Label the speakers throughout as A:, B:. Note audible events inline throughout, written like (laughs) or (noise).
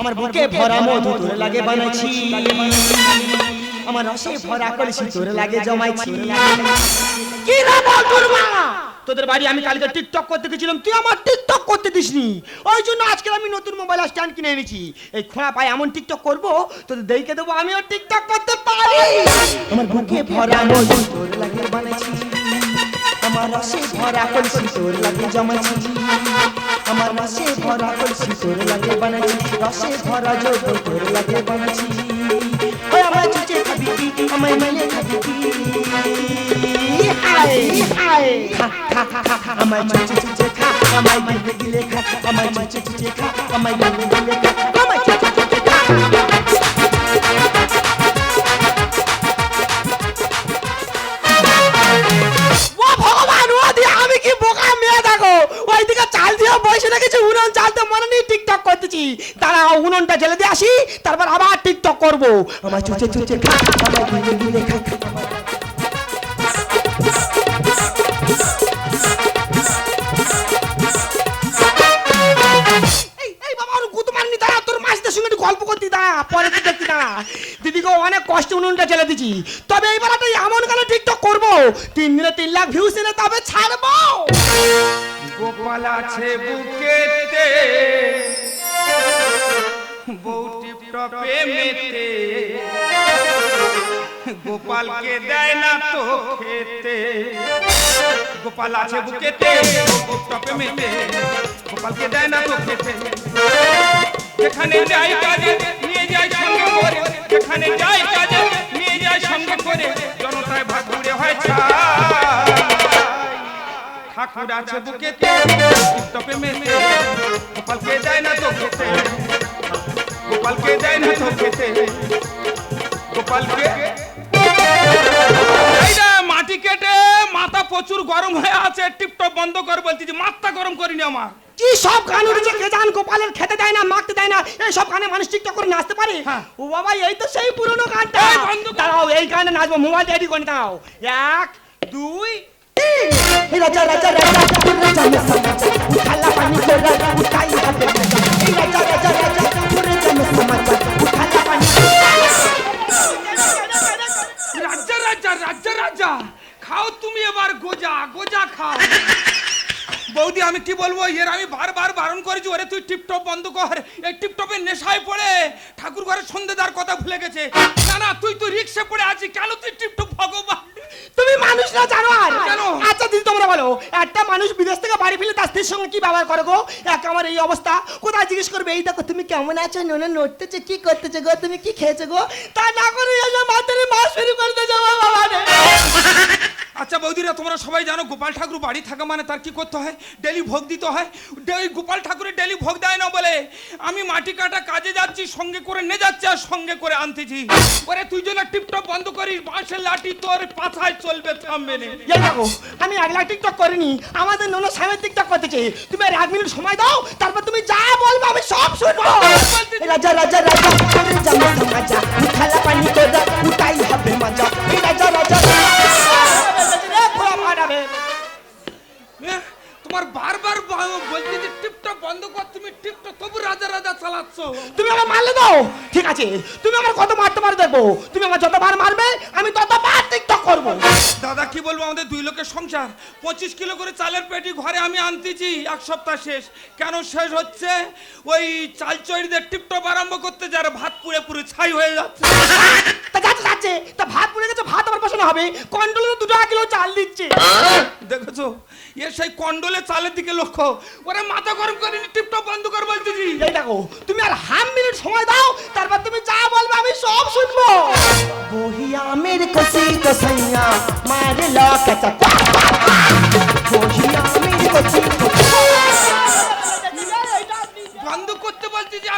A: আমার বুকে ভরা মধু তোর লাগে বানাইছি। আমার রসে ভরা কলসি তোর লাগে জমাইছি। কি রে বলতুর মা? তোদের বাড়ি আমি কালকে টিকটক করতে গেছিলাম। তুই আমার টিকটক করতে দিসনি। ওই জন্য আজকে আমি নতুন মোবাইল স্ট্যান্ড কিনে এনেছি। এই খোঁড়া পায়ে এমন টিকটক করব তোদের দেখে দেবো আমিও টিকটক করতে পারি। আমার বুকে ভরা মধু তোর লাগে বানাইছি। আমার রসে ভরা কলসি তোর লাগে জমাইছি। আমার রসে ভরা কলসি তোর লাগে বানাচ্ছি রসে ভরা যোগ তোর লাগে বানাচ্ছি। ওই আমার চুচে খাবি কি, আমায় মেলে খাবি কি? আমায় চুচে চুচে খা, আমায় গিলে গিলে খা, আমায় চুচে চুচে খা, আমায় গিলে গিলে খা চুচে রেখেছি উনুন চালতে মনে নেই টিকটক করতেছি। তারা উনুনটা জেলে দিয়ে আসি তারপর আবার টিকটক করব। আমার চুচে চুচে খা আমার গিলে গিলে খা গল্প করতি পরে দেখতি দিদিকে অনেক কষ্টে উনুনটা দিছি। তবে এইবার একটা এমন টিকটক করব। তিন দিনে তিন লাখ ভিউস এলে তবে ছাড়বো।
B: গোপাল আছে বুকেতে। বউ টিপটপে মেতে গোপালকে দেয় না তো খেতে। গোপাল আছে বুকেতে, বউ টিপটপে মেতে গোপালকে দেয় না তো খেতে। যেখানে যাই কাজে, নিয়ে যায় সঙ্গে করে। যেখানে যাই কাজে, নিয়ে যায় সঙ্গে করে। জনতায় ভাগ ঘুরে হয় ছাই ঠাকুর আছে বুকেতে। টিপটপে মেতে। গোপালকে দেয় না তো খেতে গোপালকে দেয় না তো খেতে গোপালকে মাটি কেটে মাথা প্রচুর গরম হয়ে আছে। টিপটপ বন্ধ কর বলছি যে মাথা গরম করিনি আমার।
A: কি সব গান উঠেছে কে জান গোপালের খেতে দেয় না মাখতে দেয় না। এই সব গানে মানুষ টিকটক করে নাচতে পারে?
B: হ্যাঁ।
A: ও বাবা এই তো সেই পুরনো গানটা। দাঁড়াও এই গানে নাচবো মোবাইল রেডি করে দাও এক দুই
B: আমি কি বলব এর আমি বারবার বারণ করেছি ওরে তুই টিপটপ বন্ধ এই টিপটপের নেশায় পড়ে ঠাকুর ঘরে সন্ধ্যেদার কথা ভুলে গেছে না না তুই তো রিক্সে পড়ে আছিস কেন তুই টিপটপ ভগবান
A: তুমি মানুষ না জানো আর
B: কেন?
A: আচ্ছা দিদি তোমরা বলো একটা মানুষ বিদেশ থেকে বাড়ি ফিরে তার স্ত্রীর সঙ্গে কি ব্যবহার করো গো? এক আমার এই অবস্থা। কোথায় জিজ্ঞেস করবে? এই দেখো তুমি কেমন আছো? নোনে নড়তেছে কি করতেছে গো? তুমি কি খেয়েছো গো? তা না করে মাথায় মাছ শুরু করতে যাব বাবা।
B: আচ্ছা বৌদিরা তোমরা সবাই জানো গোপাল ঠাকুর বাড়ি থাকা মানে তার কি করতে হয়? ডেলি ভোগ দিতে হয়। ডেলি গোপাল ঠাকুরের ডেলি ভোগ দেয় না বলে। আমি মাটি কাটা কাজে যাচ্ছি সঙ্গে করে নে যাচ্ছি আর সঙ্গে করে আনতেছি। ওরে তুই যেন টিপটপ বন্ধ করিস বাঁশের লাঠি তোর পাথায় চলবে থামবে না
A: এই দেখো আমি লাখ টিকটক করিনি আমাদের নোনো স্বামী টিকটক করতেছে। তুমি আর এক মিনিট সময় দাও তারপর তুমি যা বলবে আমি সব শুনব। এই রাজা রাজা রাজা তোরে
B: তুমি
A: আমার যতবার মারবে আমি ততবার টিকটক করব।
B: দাদা কি বলব? আমাদের দুই লোকের সংসার। পঁচিশ কিলো করে চালের পেটি ঘরে আমি আনতেছি এক সপ্তাহ শেষ। কেন শেষ হচ্ছে? ওই চাল চড়িদের টিপটপ আরম্ভ করতে যারা ভাত পুড়ে পুড়ে ছাই হয়ে যাচ্ছে।
A: তা যাচ্ছে যাচ্ছে। তা ভাত পুড়ে গেছে ভাত আমার বসানো হবে? কন্ট্রোলে দুটো কিলো চাল দিচ্ছে।
B: দেখেছ? এ সেই কন্ডলে চালের দিকে লক্ষ্য। ওরা মাথা গরম করে টিপটপ বন্ধ কর বলতেছি
A: এই দেখো, তুমি আর হাফ মিনিট সময় দাও, তারপর তুমি যা বলবে আমি সব শুনব। বহিয়া আমির কসি কসাইয়া মারে লকাচা বহিয়া মেরে কসি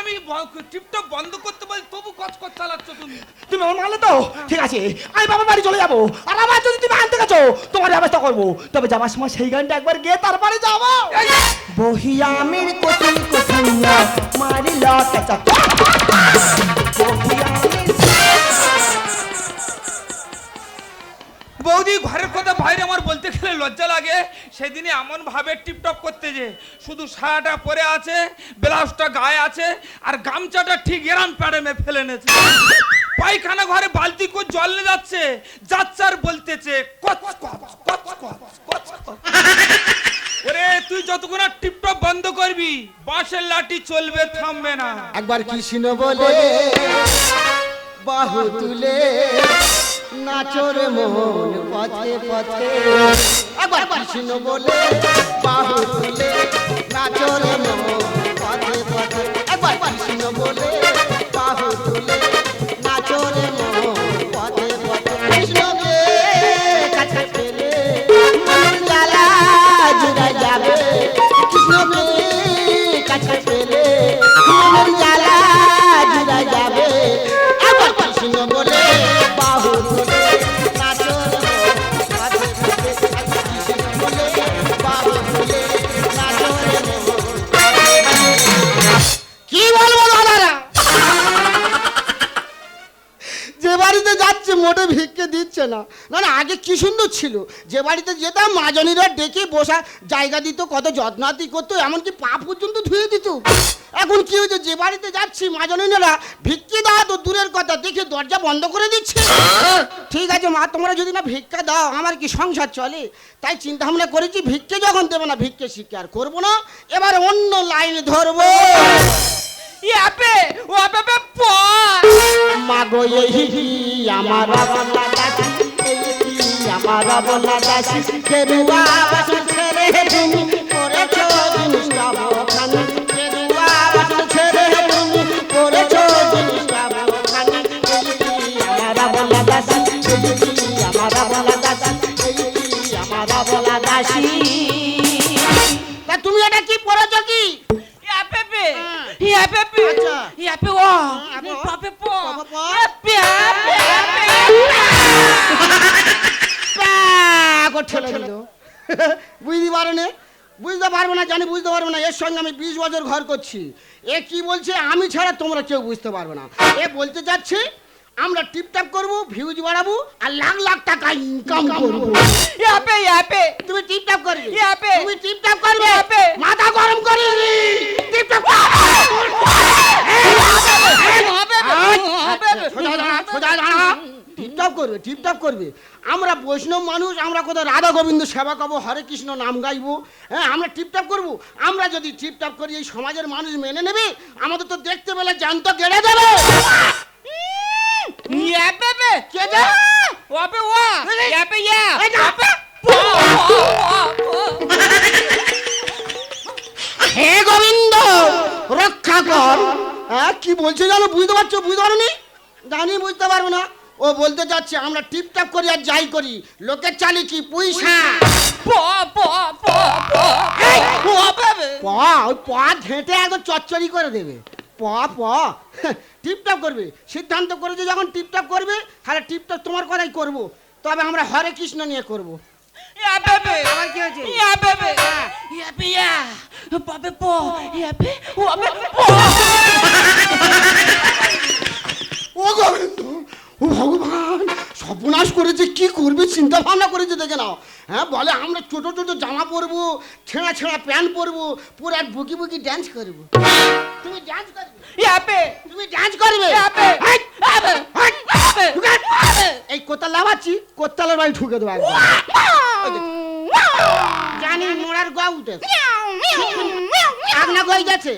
B: আমি টিপটপ বন্ধ করতে বলছি তবু কচ কচ চালাচ্ছ তুমি।
A: তুমি আমার মানলে তো? ঠিক আছে আমি বাবার বাড়ি চলে যাব। আর আবার যদি তুমি আনতে গেছো তোমার ব্যবস্থা করব। তবে যাবার সময় সেই গানটা একবার গিয়ে তারপরে যাব। বহিয়া মেরে কসি কোথায় মারে লকাচা বহিয়া
B: বৌদি, ঘরের কথা বাইরে আমার বলতে গেলে লজ্জা লাগে। সেদিনে এমন ভাবে টিপটপ করতে যে, শুধু সায়াটা পরে আছে, ব্লাউজটা গায়ে আছে, আর গামছাটা ঠিক এরাম প্যাডেমে ফেলে নেছে পায়খানা ঘরে বালতি করে জল নিয়ে যাচ্ছে যাচ্ছে আর বলতেছে কচ কচ কচ কচ কচ। ওরে, তুই যতক্ষণ না টিপটপ বন্ধ করবি, বাঁশের লাঠি চলবে, থামবে না।
C: একবার কৃষ্ণ বলে, বাহু তুলে নাচর মন পথে পথে। একবার কৃষ্ণ বলে বাহু তুলে নাচর মন যাচ্ছে ভিক্ষে দিচ্ছে না। না না আগে কি সুন্দর ছিল? যে বাড়িতে যেতাম মাজনীরা ডেকে বসা জায়গা দিত, কত যত্নাতি করতো, এমনকি পা পর্যন্ত ধুয়ে দিত। এখন কি হয়েছে? যে বাড়িতে যাচ্ছি মাজনীরা ভিক্ষে দেওয়া তো দূরের কথা, দেখে দরজা বন্ধ করে দিচ্ছে। ঠিক আছে মা, তোমরা যদি না ভিক্ষা দাও, আমার কি সংসার চলে? তাই চিন্তা ভাবনা করেছি, ভিক্ষে যখন দেবো না, ভিক্ষে শিক্ষা আর করব না, এবার অন্য লাইন ধরবো।
A: ইয়াপে ও আপে পর।
C: মাগো এই আমার বলা দাসি আমার বলা দাসি কেরুয়া বাসন ছেড়ে তুমি করেছ জিনিসটা বোখানি। কেরুয়া বাসন ছেড়ে তুমি বলা দাসি আমার বলা দাসি প্যাক ঠেলে দিল বুঝতে পারো না বুঝতে পারব না জানি বুঝতে পারব না এর সঙ্গে আমি বিশ বছর ঘর করছি এ কি বলছে আমি ছাড়া তোমরা কেউ বুঝতে পারবে না এ বলতে যাচ্ছে আমরা টিপটাপ করব ভিউজ বাড়াবো আর লাখ লাখ টাকা ইনকাম করব
A: ইয়াপে ইয়াপে
C: তুমি টিপটাপ করবে
A: ইয়াপে।
C: তুমি টিপটাপ করবে
A: ইয়াপে।
C: মাথা গরম করে টিপটাপ সোজা দাঁড়া, সোজা দাঁড়া। টিপটপ করবে টিপটপ করবে। আমরা বৈষ্ণব মানুষ আমরা কোথাও রাধা গোবিন্দ সেবা করব হরে কৃষ্ণ নাম গাইবো হ্যাঁ আমরা টিপটপ করব। আমরা যদি টিপটপ করি এই সমাজের মানুষ মেনে নেবে? আমাদের তো দেখতে পেলে জ্যান্ত কেড়ে দেবে
A: ইয়াপে পে
C: কে যে?
A: ওয়াপে ওয়া ইয়াপে
C: এই যা।
A: ওয়াপে পো
C: হে গোবিন্দ রক্ষা কর। হ্যাঁ কি বলছে জানো? বুঝতে পারছ? বুঝতে পারো নি জানি বুঝতে পারব না। ও বলতে যাচ্ছে আমরা টিপটাপ করি আর যাই করি। লোকের চালি কি? পয়সা
A: পো পো পো পো। ওয়াপে পে
C: প ওই প ঘেঁটে একদম চচ্চড়ি করে দেবে। প প। টিপটাপ করবে। সিদ্ধান্ত করেছে যখন টিপটাপ করবে তাহলে টিপটাপ তোমার কথাই করব। তবে আমরা হরে কৃষ্ণ নিয়ে করব। কি হয়েছে?
A: পো।
C: ও গোবিন্দ ও ভগবান সর্বনাশ করেছে কি করবে? চিন্তা ভাবনা করেছে দেখে নাও। হ্যাঁ বলে আমরা ছোট ছোট জামা পরবো ছেঁড়া ছেঁড়া প্যান্ট পরবো পুরো এক বুকি বুকি ড্যান্স করব। তুমি ড্যান্স করবে?
A: ইয়াপে
C: তুমি ড্যান্স করবে?
A: ইয়াপে
C: এই কোতাল লাভাচ্ছি কোতালের বাড়ি ঢুকে দেবো জানি মোড়ার গা উঠে আগনা কই গেছে?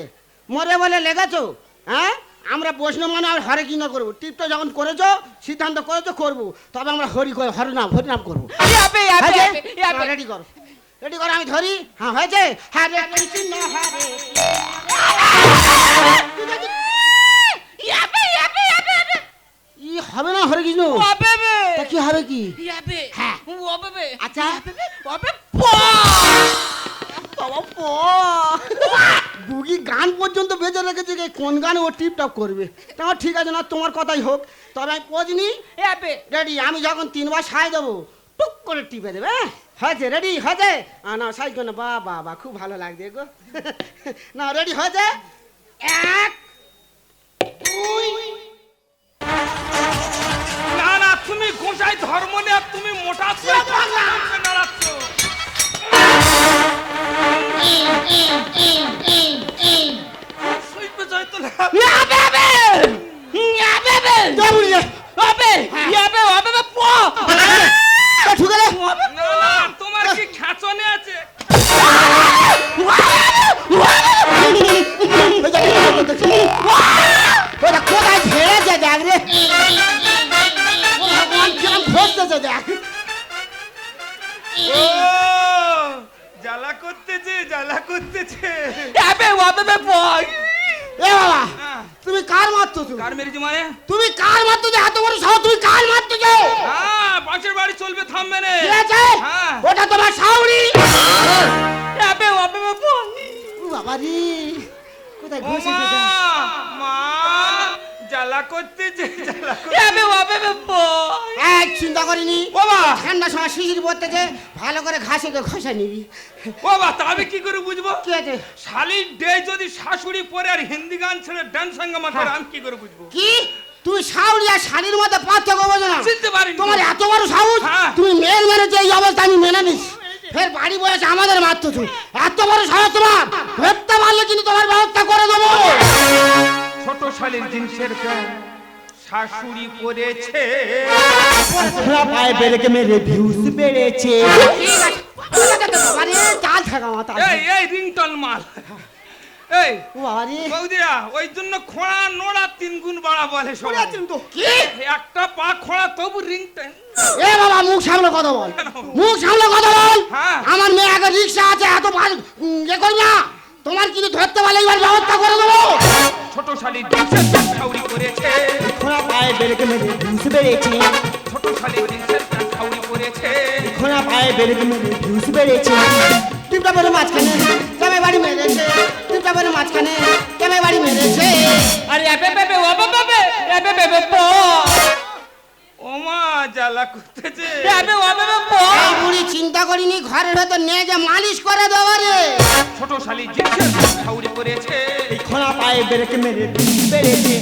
C: মরে বলে লেগেছো হ্যাঁ? আমরা বৈষ্ণব মানে আর হরে কিনা করব। টিপটা যখন করেছ সিদ্ধান্ত করেছ করব। তবে আমরা হরি হরিনাম হরিনাম করব। রেডি করো। রেডি করো আমি ধরি? হ্যাঁ হয়েছে? হরে কৃষ্ণ হরে। ই হবে না হরে কৃষ্ণ? তা কি হবে কি? হ্যাঁ। আচ্ছা। বাবা বুগি গান পর্যন্ত বেজে রেখেছে যে কোন গানে ও টিপটপ করবে? তাও ঠিক আছে না তোমার কথাই হোক। তবে আমি পজনি
A: ইয়াপে
C: রেডি আমি যখন তিনবার সাই দেবো টুক করে টিপে দেবে হ্যাঁ? হয়েছে রেডি হয়েছে? আ, না সাই না বা বা বা খুব ভালো লাগছে গো। (laughs) না রেডি হয়েছে? এক দুই।
B: না না তুমি গোসাই ধর্ম নিয়ে তুমি মোটা নাড়াচ্ছ 야, 배, 야, 배, 와,
A: 배, 배, 뽀! 나
B: 죽을래?
C: তুমি কার
B: মেরেছি মানে?
C: তুমি কার মারতো যে এত বড় সাহস? তুমি কার মারতো যে
B: হ্যাঁ পাশের বাড়ি চলবে থামবে না।
C: ঠিক আছে?
B: হ্যাঁ।
C: ওটা তোমার সাউরি।
A: ইয়াবে আবে বে পো
C: ও বাবা রে কোথায়
B: মা। জ্বালা
A: পো
C: এক চিন্তা করিনি।
B: বাবা!
C: ঠান্ডা সময় শিশির পড়তেছে ভালো করে ঘাসে তো ঘষা নিবি।
B: বাবা তা আমি কি করে বুঝব?
C: কি আছে
B: শালির ডে যদি শাশুড়ি পরে আর হিন্দি গান ছেড়ে ডান্স হাঙ্গামা করে আমি কি করে বুঝব?
C: কি? তুই সাউরি আর শাড়ির মধ্যে পার্থক্য বোঝো না।
B: চিনতে পারিনি।
C: তোমার এত বড় সাহস?
B: হ্যাঁ।
C: তুমি মেয়ের মেরেছে এই অবস্থা আমি মেনে নিস। ফের বাড়ি বয়সে আমাদের মারতো তুমি এত বড় সাহস তোমার। ধরতে পারলে কিন্তু তোমার ব্যবস্থা করে দেবো।
B: ছোট শালির জিন্সের প্যান্ট শাশুড়ি পরেছে।
A: খোলা পায়ে বেরেকে মেরে ভিউজ বেড়েছে।
B: এই এই রিংটন মাল। এই বৌদিরা ওই জন্য খোঁড়া নোড়া তিন গুণ বাড়া বলে সবাই।
C: কি?
B: একটা পা খোঁড়া তবু রিংটন
C: এ বাবা মুখ সামলে কথা বল। মুখ সামলে কথা বল।
B: হ্যাঁ।
C: আমার মেয়ে আগে রিক্সা আছে এত ভালো ইয়ে করি না? তোমার কিন্তু ধরতে পারলে এবার ব্যবস্থা করে দেবো।
B: ছোট শালির জিন্সের প্যান্ট করেছে।
A: খোলা পায়ে বেলকে মেরে ভিউজ বেড়েছে।
B: ছোট শালির জিন্সের প্যান্ট করেছে।
A: খোলা পায়ে বেলকে মেরে ভিউজ বেড়েছে।
C: টিপটা বলে মাঝখানে কেমে বাড়ি মেরেছে। টিপটা বলে মাঝখানে কেমে বাড়ি মেরেছে।
A: আরে ইয়াবে পেপে বে পেপে বে পেপে পো
B: ও মা জ্বালা করতেছে।
A: ইয়াবে আবে বে
C: বুড়ি চিন্তা করিনি ঘরের ভেতর নিয়ে যে মালিশ করে দেবো রে।
B: ছোট জিন্সের প্যান্ট ছাউরি পরেছে
A: এই খোলা পায়ে বেরেকে মেরে বেড়েছে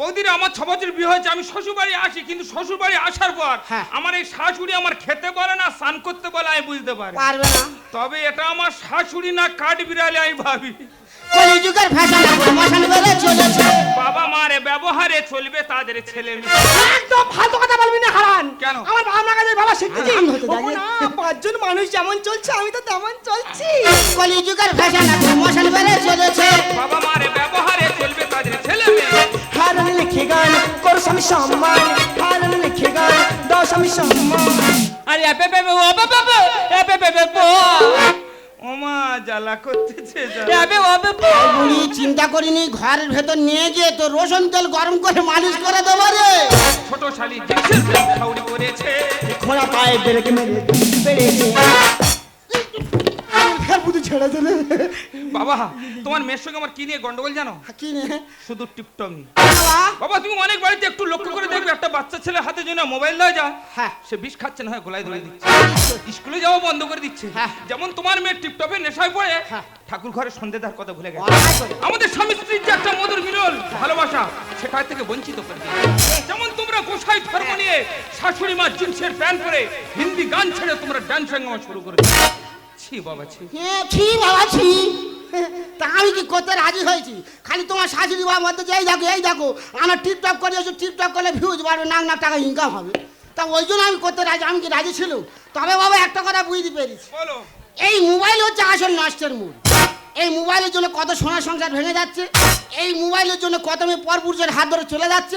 B: বৌদিরা আমার ছ বছর বিয়ে হয়েছে আমি শ্বশুর বাড়ি আসি কিন্তু শ্বশুর বাড়ি আসার পর
C: হ্যাঁ।
B: আমার এই শাশুড়ি আমার খেতে বলে না স্নান করতে বলে আমি বুঝতে পারি।
C: পারবে না।
B: তবে এটা আমার শাশুড়ি না কাঠ বিড়ালে আমি ভাবি।
C: কলিযুগের ফ্যাশন প্রমোশন করে চলেছে।
B: বাবা মারে ব্যবহারে চলবে তাদের ছেলে
A: একদম ফালতু কথা বলবি না হারান।
B: কেন?
A: আমার বাবা মার কাছে বাবা শিখতেছি
C: আমি
A: পাঁচজন মানুষ যেমন চলছে আমি তো তেমন চলছি।
C: কলিযুগের ফ্যাশন প্রমোশন করে চলেছে।
B: বাবা মারে ব্যবহারে চলবে তাদের ছেলে
A: হারান লিখে গান করো স্বামী সম্মান। হারান লিখে গান দাও স্বামী সম্মান। আরে এপে
B: জ্বালা করতেছে
C: বুড়ি চিন্তা করিনি ঘরের ভেতর নিয়ে গিয়ে তো রসুন তেল গরম করে মালিশ করে দেবো রে।
B: ছোট শালি জিন্সের প্যান্ট
A: খোলা পায়ে বেড়ে মেরে বুঝি ছেড়ে দিলে।
B: বাবা তোমার মেয়ের সঙ্গে আমার কি নিয়ে গন্ডগোল জানো?
C: কি নে
B: শুধু টিপটমি
C: বাবা,
B: তুমি অনেক বাড়িতে একটু লক্ষ্য করে দেখবে একটা বাচ্চা ছেলে হাতে জন্য মোবাইল দেওয়া যায়
C: হ্যাঁ।
B: সে বিষ খাচ্ছে না হয় গলায় ধরে দিচ্ছে। স্কুলে যাওয়া বন্ধ করে দিচ্ছে।
C: হ্যাঁ।
B: যেমন তোমার মেয়ে টিপটপে নেশায় পড়ে
C: হ্যাঁ।
B: ঠাকুর ঘরে সন্ধে দেওয়ার কথা ভুলে গেছে। আমাদের স্বামী স্ত্রীর যে একটা মধুর মিলন ভালোবাসা সেটা থেকে বঞ্চিত করে যেমন তোমরা গোসাই ধর্ম নিয়ে শাশুড়ি মা জিন্সের প্যান্ট পরে হিন্দি গান ছেড়ে তোমরা ডান্স হাঙ্গামা শুরু করে। ছি বাবা ছি
C: এ, ছি বাবা ছি তা আমি কি করতে রাজি হয়েছি? খালি তোমার শাশুড়ি বাবা মধ্যে এই দেখো এই দেখো আমার টিপটপ করে এসে টিপটপ করলে ভিউজ বাড়বে নাক নাক টাকা ইনকাম হবে। তা ওই জন্য আমি করতে রাজি আমি কি রাজি ছিল তবে বাবা একটা কথা বুঝতে পেরেছি।
B: বলো।
C: এই মোবাইল হচ্ছে আসল নষ্টের মূল। এই মোবাইলের জন্য কত সোনার সংসার ভেঙে যাচ্ছে এই মোবাইলের জন্য কত মেয়ে পরপুরুষের হাত ধরে চলে যাচ্ছে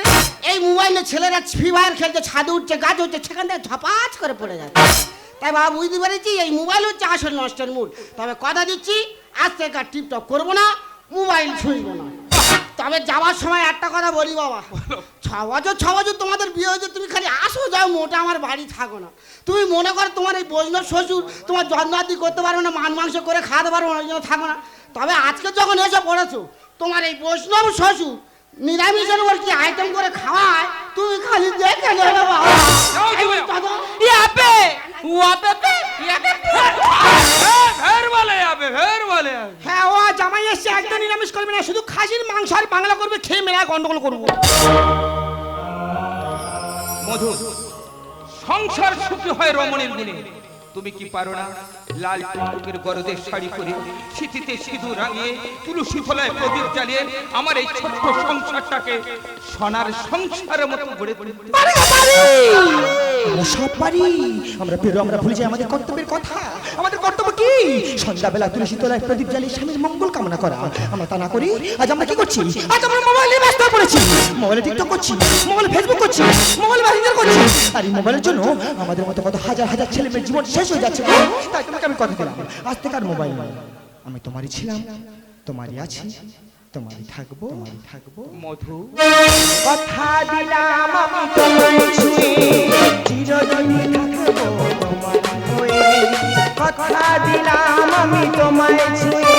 C: এই মোবাইলে ছেলেরা ফ্রি ফায়ার খেলছে ছাদে উঠছে গাছ উঠছে সেখান থেকে ঝপাচ করে পড়ে যাচ্ছে। তাই বাবা বুঝতে পেরেছি এই মোবাইল হচ্ছে আসল নষ্টের মূল। তবে কথা দিচ্ছি আজ থেকে আর টিপটপ করব না মোবাইল ছুঁইব না। তবে যাওয়ার সময় একটা কথা বলি বাবা। ছ বছর ছ বছর তোমাদের বিয়ে হয়েছে তুমি খালি আসো যাও মোটা আমার বাড়ি থাকো না। তুমি মনে করো তোমার এই বৈষ্ণব শ্বশুর তোমার যত্নাদি করতে পারবে না মান মাংস করে খাওয়াতে পারবে না ওই জন্য থাকো না। তবে আজকে যখন এসে পড়েছো তোমার এই বৈষ্ণব শ্বশুর নিরামিষের উপর কি আইটেম করে খাওয়ায় তুমি খালি দেখে নেবে বাবা।
B: বলে যাবে বলে যাবে।
A: হ্যাঁ ও জামাই এসে একদম নিরামিষ করবে না শুধু খাসির মাংস আর বাংলা করবে খেয়ে মেলা গন্ডগোল করব।
B: মধু সংসার সুখী হয় রমণীর গুণে তুমি কি পারো না? লাল টুকটুকের গরদের শাড়ি পরে শীতিতে সিঁদুর রাঙিয়ে তুলসী ফলায় প্রদীপ জ্বালিয়ে আমার এই ছোট্ট সংসারটাকে সোনার সংসারের মতো গড়ে তুলতে
A: আমরা সব পারি! আমরা পেরো আমরা ভুলে যাই আমাদের কর্তব্যের কথা। আমাদের কর্তব্য কি? সন্ধ্যাবেলা তুলসী তলায় প্রদীপ জ্বালিয়ে স্বামীর মঙ্গল কামনা করা। আমরা তা না করি আজ আমরা কি করছি? আজ আমরা মোবাইলে ব্যস্ত পড়েছি। মোবাইলে টিকটক করছি মোবাইলে ফেসবুক করছি মোবাইল মেসেঞ্জার করছি। আর এই মোবাইলের জন্য আমাদের মতো কত হাজার হাজার ছেলে মেয়ের জীবন শেষ হয়ে যাচ্ছে তাই তোমাকে আমি কথা দিলাম। আজ থেকে আর মোবাইল নেই। আমি তোমারই ছিলাম তোমারই আছি তোমারই থাকব তোমারই থাকব।
B: মধু।
A: কথা দিলাম আমি তোমায় ছুঁয়ে চিরদিন থাকব তোমার হয়ে। কথা দিলাম আমি তোমায় ছুঁয়ে